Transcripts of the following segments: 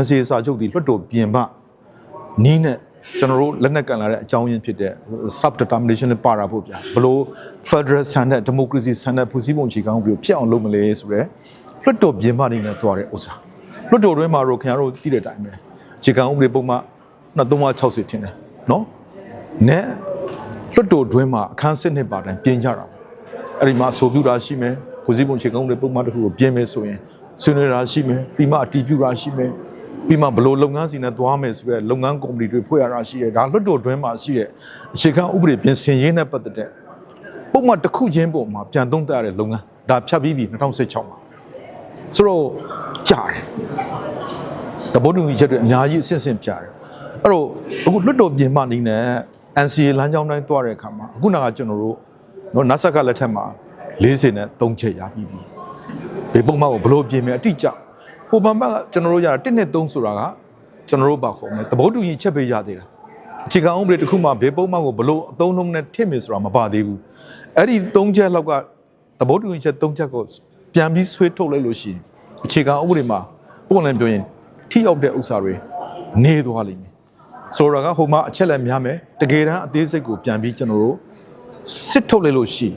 NCA စာချုပ်ဒီလွှတ်တော်ပြင်ပနီးနဲ့ကျွန်တော်တို့လက်နက်ကန်လာတဲ့အကြောင်းရင်းဖြစ်တဲ့ sub determination နဲ့ပါတာဖို့ဗျာဘလို့ federal ဆန်တဲ့ democracy ဆန်တဲ့ဖွဲ့စည်းပုံအခြေခံဥပဒေကိုဖျက်အောင်လုပ်မလဲဆိုတော့လွှတ်တော်ပြင်ပနေနဲ့တွားတဲ့ဥစ္စာလွှတ်တော်တွင်းမှာတော့ခင်ဗျားတို့သိတဲ့အတိုင်းပဲအခြေခံဥပဒေပုံမှန်2360ထင်တယ်နော်နဲ့လွှတ်တော်တွင်းမှာအခန်းစစ်နှစ်ပါတိုင်းပြင်ကြတာပေါ့အဲ့ဒီမှာအဆိုပြုတာရှိမယ်ဖွဲ့စည်းပုံခြေကုန်းတွေပုံမှန်တစ်ခုကိုပြင်မယ်ဆိုရင်ဆွေးနွေးတာရှိမယ်ပြီးမှအတည်ပြုတာရှိမယ် ပြီးမှဘယ်လိုလုပ်ငန်းစီနဲ့သွားမယ်ဆိုတဲ့လုပ်ငန်းကော်မတီတွေဖွဲ့ရတာရှိတယ်ဒါလွတ်တော်တွင်းမှာရှိတဲ့အခြေခံဥပဒေပြင်ဆင်ရေးနဲ့ပတ်သက်တဲ့ပုံမှန်တစ်ခုချင်းပုံမှာပြန်သုံးသပ်ရတဲ့လုပ်ငန်းဒါဖြတ်ပြီးပြီ2016မှာဆိုတော့ကြားတယ်တဘောတူညီချက်တွေအများကြီးအဆင့်ဆင့်ပြတယ်အဲ့တော့အခုလွတ်တော်ပြင်ပနေနဲ့ NCA လမ်းကြောင်းတိုင်းသွားတဲ့အခါမှာအခုနကကျွန်တော်တို့နော်နတ်ဆက်ကလက်ထက်မှာ40နဲ့3ချက်ရပြီးပြီဒီပုံမှန်ကိုဘလို့ပြင်မယ်အတိအကျ ဟိုဘက်ကကျွန်တော်တို့ရတာ1နဲ့3ဆိုတာကကျွန်တော်တို့ပါခေါ်မယ်သဘောတူညီချက်ပဲရသေးတာအခြေခံဥပဒေတစ်ခုမှဘေးပုံမှန်ကိုဘလို့အသုံးလုံးနဲ့ထည့်မယ်ဆိုတာမပါသေးဘူးအဲ့ဒီ3ချက်လောက်ကသဘောတူညီချက်3ချက်ကိုပြန်ပြီးဆွေးထုတ်လိုက်လို့ရှိရင်အခြေခံဥပဒေမှာပုံလည်းပြောရင်ထိရောက်တဲ့ဥစ္စာတွေနေသွားလိမ့်မယ်ဆိုတော့ကဟိုမှာအချက်လက်များမယ်တကယ်တမ်းအသေးစိတ်ကိုပြန်ပြီးကျွန်တော်တို့စစ်ထုတ်လိုက်လို့ရှိရင်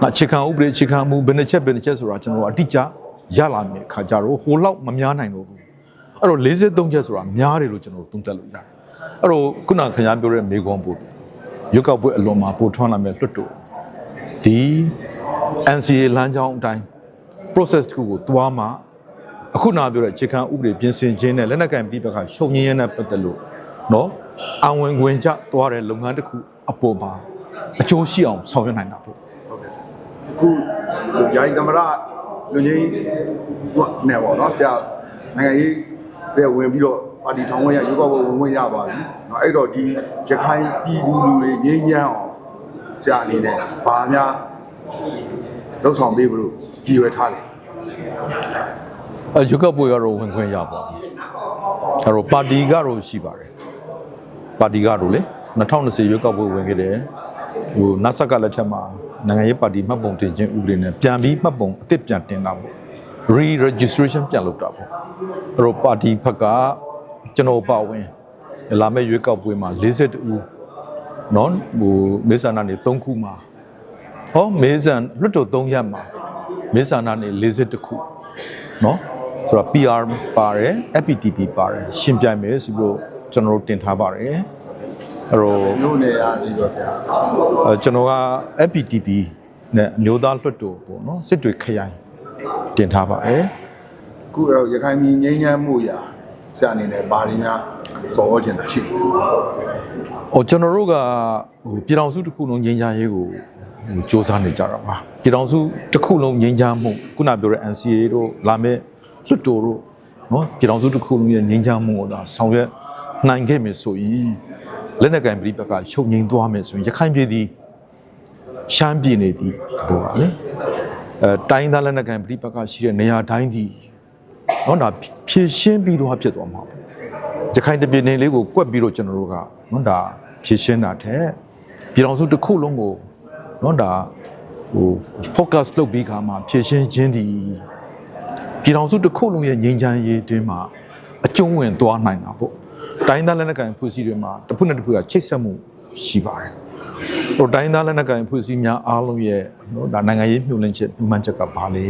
ငါအခြေခံဥပဒေအခြေခံမူဘယ်နှချက်ဘယ်နှချက်ဆိုတာကျွန်တော်တို့အတိအကျ ရလာမယ်ခါကြတော့ဟိုလောက်မများနိုင်တော့ဘူးအဲ့တော့43ချက်ဆိုတာများတယ်လို့ကျွန်တော်တို့သုံးသပ်လို့ရတယ်အဲ့တော့ခုနခင်ဗျားပြောတဲ့မေကွန်ပို့ရွက်ကောက်ပွဲအလွန်မှာပို့ထွန်းလာမယ်လွတ်တော်ဒီ NCA လမ်းကြောင်းအတိုင်း process တစ်ခုကိုသွားမှအခုနပြောတဲ့အခြေခံဥပဒေပြင်ဆင်ခြင်းနဲ့လက်နက်ကင်ပြည်ပခါရှုံငင်းရတဲ့ပတ်သက်လို့နော်အဝင်ဝင်ကြသွားတဲ့လုပ်ငန်းတစ်ခုအပေါ်မှာအကျိုးရှိအောင်ဆောင်ရွက်နိုင်တာပေါ့ဟုတ်ကဲ့ဆရာအခုယာယီသမရ လူကြီးကနဲ့ပေါ့နော်ဆရာနိုင်ငံရေးတဲ့ဝင်ပြီးတော့ပါတီထောင်ဝင်ရရုပ်ောက်ဝင်ဝင်ရသွားပြီเนาะအဲ့တော့ဒီရခိုင်ပြည်သူလူတွေငြိမ်းချမ်းအောင်ဆရာအနေနဲ့ဘာများလှုပ်ဆောင်ပေးဖို့ရည်ရွယ်ထားလဲ အဲရွက်ကပ်ပွဲကတော့ဝင်ခွင့်ရပါပြီအဲတော့ပါတီကတော့ရှိပါတယ်ပါတီကတော့လေ2020ရွက်ကပ်ပွဲဝင်ခဲ့တယ်ဟိုနတ်ဆက်ကလက်ထက်မှာ နိုင်ငံရေးပါတီမှတ်ပုံတင်ခြင်းဥပဒေနဲ့ပြန်ပြီးမှတ်ပုံအသစ်ပြန်တင်တာပေါ့ re registration ပြန်လုပ်တာပေါ့အဲတော့ပါတီဘက်ကကျွန်တော်ပါဝင်လာမယ့်ရွေးကောက်ပွဲမှာ42ဦးနော်ဟိုမေဆန္ဒနေ3ခုမှာဟောမေဆန်လွတ်တော်3ရက်မှာမေဆန္ဒနေ42ခုနော်ဆိုတော့ PR ပါတယ် FPTP ပါတယ်ရှင်ပြိုင်မယ်ဆိုပြီးတော့ကျွန်တော်တို့တင်ထားပါတယ် အဲ့တော့မြို့နယ်ရာနေတော့ဆရာအဲကျွန်တော်က FPTP နဲ့အမျိုးသားလွှတ်တော်ပေါ့နော်စစ်တွေခရိုင်တင်ထားပါတယ်အခုတော့ရခိုင်ပြည်ငြိမ်းချမ်းမှုရာဆရာအနေနဲ့ဘာတွေများစော်ဝေါ်ချင်တာရှိလဲ။အော်ကျွန်တော်တို့ကဟိုပြည်တော်စုတစ်ခုလုံးငြိမ်းချမ်းရေးကိုဟိုစ조사နေကြတာပါ။ပြည်တော်စုတစ်ခုလုံးငြိမ်းချမ်းမှုခုနပြောတဲ့ NCA တို့လာမဲ့လွတ်တော်တို့နော်ပြည်တော်စုတစ်ခုလုံးရဲ့ငြိမ်းချမ်းမှုကိုဒါဆောင်ရွက်နိုင်ခဲ့မယ်ဆိုရင် လက်နက်ကင်ပြည်ဘက်ကချုပ်ငြိမ်းသွားမယ်ဆိုရင်ရခိုင်ပြည်သည်ရှမ်းပြည်နေသည်ဘောပါလေ။အဲတိုင်းသားလက်နက်ကင်ပြည်ဘက်ကရှိတဲ့နေရာတိုင်းသည်နော်ဒါဖြည့်ရှင်းပြီးသွားဖြစ်သွားမှာပေါ့ရခိုင်တပြည်နယ်လေးကိုကွက်ပြီးတော့ကျွန်တော်တို့ကနော်ဒါဖြည့်ရှင်းတာတဲ့ပြည်တော်စုတစ်ခုလုံးကိုနော်ဒါဟို focus လုပ်ပြီးခါမှာဖြည့်ရှင်းခြင်းဒီပြည်တော်စုတစ်ခုလုံးရဲ့ငြိမ်းချမ်းရေးတွင်မှာအကျုံးဝင်သွားနိုင်တာပေါ့ တိုင်းသားလက်နက်ကိုင်ဖွဲ့စည်းတွေမှာတစ်ဖက်နဲ့တစ်ဖက်ကချိတ်ဆက်မှုရှိပါတယ်ဟိုတိုင်းသားလက်နက်ကိုင်ဖွဲ့စည်းများအားလုံးရဲ့နော်ဒါနိုင်ငံရေးမြှုပ်လင်းချက်ဥမှန်ချက်ကဘာလဲ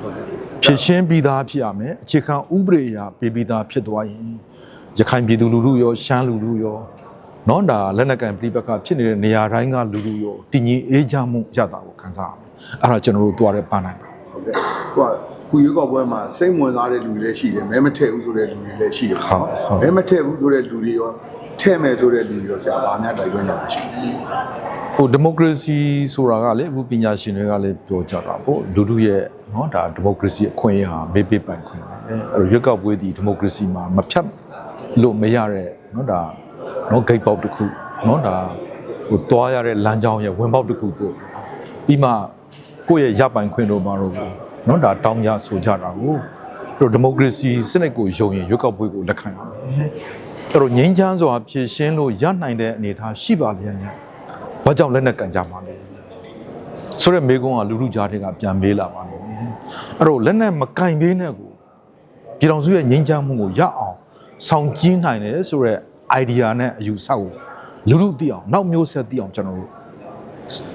ဟုတ်ကဲ့ဖြစ်ရှင်းပြီးသားဖြစ်ရမယ်အခြေခံဥပဒေအရာပေးပြီးသားဖြစ်သွားရင်ရခိုင်ပြည်သူလူထုရောရှမ်းလူထုရောနော်ဒါလက်နက်ကန်ပြည်ပကဖြစ်နေတဲ့နေရာတိုင်းကလူထုရောတည်ငြိမ်အေးချမ်းမှုရတာကိုခံစားရမယ်အဲ့ဒါကျွန်တော်တို့တွားရဲပန်းနိုင်ပါဟုတ်ကဲ့ဟို ကကုရွေးကောက်ပွဲမှာစိတ်ဝင်စားတဲ့လူတွေလည်းရှိတယ်မဲမထည့်ဘူးဆိုတဲ့လူတွေလည်းရှိတယ်ပေါ့နော်မဲမထည့်ဘူးဆိုတဲ့လူတွေရောထည့်မယ်ဆိုတဲ့လူတွေရောဆရာဘာများတိုက်တွန်းကြတာရှိလဲဟိုဒီမိုကရေစီဆိုတာကလေအခုပညာရှင်တွေကလည်းပြောကြတာပေါ့လူထုရဲ့နော်ဒါဒီမိုကရေစီအခွင့်အရေးဟာမေးပေးပိုင်ခွင့်ပဲအဲ့တော့ရွက်ကောက်ပွဲဒီဒီမိုကရေစီမှာမဖြတ်လို့မရတဲ့နော်ဒါနော်ဂိတ်ပေါက်တစ်ခုနော်ဒါဟိုတွားရတဲ့လမ်းကြောင်းရဲ့ဝင်ပေါက်တစ်ခုပို့ပြီးမှကိုယ့်ရဲ့ရပိုင်ခွင့်တို့မှာတော့ နော်ဒါတောင်းကြဆိုကြတာကိုအဲ့တော့ဒီမိုကရေစီစနစ်ကိုယုံရင်ရွက်ကောက်ပွဲကိုလက်ခံရမယ်အဲ့တော့ငြိမ်းချမ်းစွာဖြည့်ရှင်းလို့ရနိုင်တဲ့အနေအထားရှိပါလျက်နဲ့ဘာကြောင့်လက်နက်ကန်ကြမှာလဲဆိုတော့မေကွန်းကလူလူကြားတွေကပြန်မေးလာပါလိမ့်မယ်အဲ့တော့လက်နက်မကင်ပေးနဲ့ကိုပြည်တော်စုရဲ့ငြိမ်းချမ်းမှုကိုရအောင်ဆောင်ကျင်းနိုင်တယ်ဆိုတော့ idea နဲ့အယူဆကိုလူလူသိအောင်နောက်မျိုးဆက်သိအောင်ကျွန်တော်တို့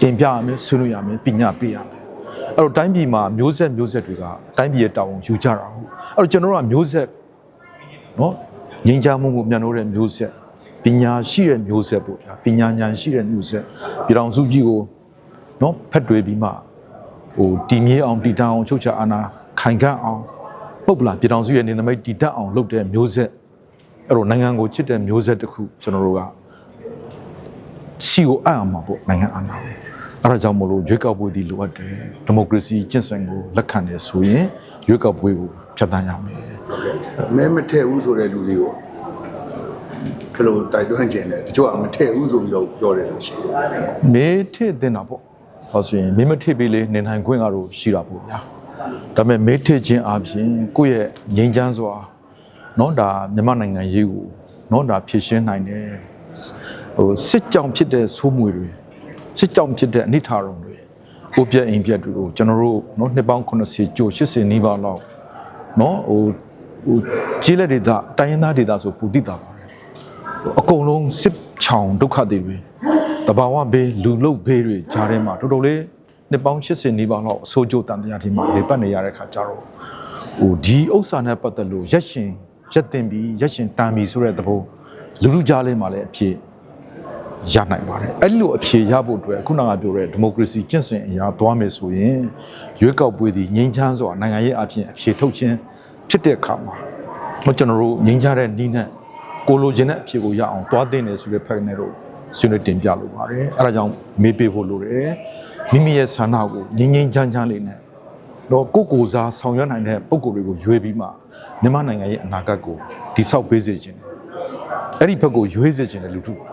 တင်ပြရမယ်ဆွေးနွေးရမယ်ပညာပေးရမယ် အဲ့တော့တိုင်းပြည်မှာမျိုးဆက်မျိုးဆက်တွေကတိုင်းပြည်ရဲ့တာဝန်ယူကြတာဟုတ်အဲ့တော့ကျွန်တော်တို့ကမျိုးဆက်နော်ငြိမ်းချမ်းမှုကိုမြန်လို့တဲ့မျိုးဆက်ပညာရှိတဲ့မျိုးဆက်ပေါ့ဗျာပညာဉာဏ်ရှိတဲ့မျိုးဆက်ပြည်တော်စုကြီးကိုနော်ဖက်တွေပြီးမှဟိုတည်မြဲအောင်တည်တံ့အောင်ချုပ်ချအာဏာခိုင်ခန့်အောင်ပုတ်ပလာပြည်တော်စုရဲ့နေနမိတ်တည်တတ်အောင်လုပ်တဲ့မျိုးဆက်အဲ့တော့နိုင်ငံကိုချစ်တဲ့မျိုးဆက်တစ်ခုကျွန်တော်တို့ကစီကိုအံ့အောင်မှာပေါ့နိုင်ငံအာဏာကို အဲ့ဒါကြောင့်မလို့ရွေးကောက်ပွဲဒီလိုအပ်တယ်ဒီမိုကရေစီကျင့်စဉ်ကိုလက်ခံတယ်ဆိုရင်ရွေးကောက်ပွဲကိုဖျက်ဆီးရမယ် မဲမထည့်ဘူးဆိုတဲ့လူတွေကိုဘယ်လိုတိုက်တွန်းခြင်းလဲတချို့ကမထည့်ဘူးဆိုပြီးတော့ပြောတယ်လို့ရှိတယ် မေးထည့်တင်တာပေါ့ဟောဆိုရင်မေးမထည့်ပေးလေနေနိုင်ခွင့်ကတော့ရှိတာပေါ့ဗျာဒါပေမဲ့မေးထည့်ခြင်းအပြင်ကိုယ့်ရဲ့ငြိမ်းချမ်းစွာเนาะဒါမြန်မာနိုင်ငံရေးကိုเนาะဒါဖြည့်ရှင်းနိုင်တယ်ဟိုစစ်ကြောင်ဖြစ်တဲ့ဆိုးမွေတွေ စစ်ကြောင်ဖြစ်တဲ့အနိဋ္ဌာရုံတွေကိုပြက်အိမ်ပြက်တွေကိုကျွန်တော်တို့เนาะနှစ်ပေါင်း80ကျော်80နီးပါးလောက်เนาะဟိုဟိုကြီးလက်ဒေသတိုင်းရင်းသားဒေသဆိုပူတိတာပါတယ် အကုန်လုံးစစ်ချောင်ဒုက္ခတွေတွေတဘာဝဘေးလူလုတ်ဘေးတွေဂျားထဲမှာတော်တော်လေးနှစ်ပေါင်း80နီးပါးလောက်အဆိုးကြိုးတန်တရားဒီမှာလေပတ်နေရတဲ့ခါကြတော့ဟိုဒီဥစ္စာနဲ့ပတ်သက်လို့ရက်ရှင်ရက်တင်ပြီးရက်ရှင်တန်ပြီးဆိုတဲ့သဘောလူလူကြားလေးမှာလည်းအဖြစ် ရနိုင်ပါတယ်အဲ့လိုအဖြေရဖို့အတွက်ခုနကပြောတဲ့ဒီမိုကရေစီကျင့်စဉ်အရာသွားမယ်ဆိုရင်ရွေးကောက်ပွဲဒီငြိမ်းချမ်းစွာနိုင်ငံရေးအဖြစ်အဖြေထုတ်ခြင်းဖြစ်တဲ့အခါမှာမကျွန်တော်တို့ငြိမ်းချမ်းတဲ့နီးနဲ့ကိုလိုချင်တဲ့အဖြေကိုရအောင်သွားသိနေဆိုတဲ့ဖက်နဲ့တော့ဆွေးနွေးတင်ပြလိုပါတယ်အဲဒါကြောင့်မေးပေးဖို့လိုတယ်မိမိရဲ့ဆန္ဒကိုငြိမ်းငြိမ်းချမ်းချမ်းလေးနဲ့တော့ကိုယ့်ကိုယ်စားဆောင်ရွက်နိုင်တဲ့ပုံကိုယ်တွေကိုရွေးပြီးမှမြန်မာနိုင်ငံရဲ့အနာဂတ်ကိုတိဆောက်ပေးစေခြင်းတယ်အဲ့ဒီဘက်ကိုရွေးစေခြင်းတဲ့လူထုပါ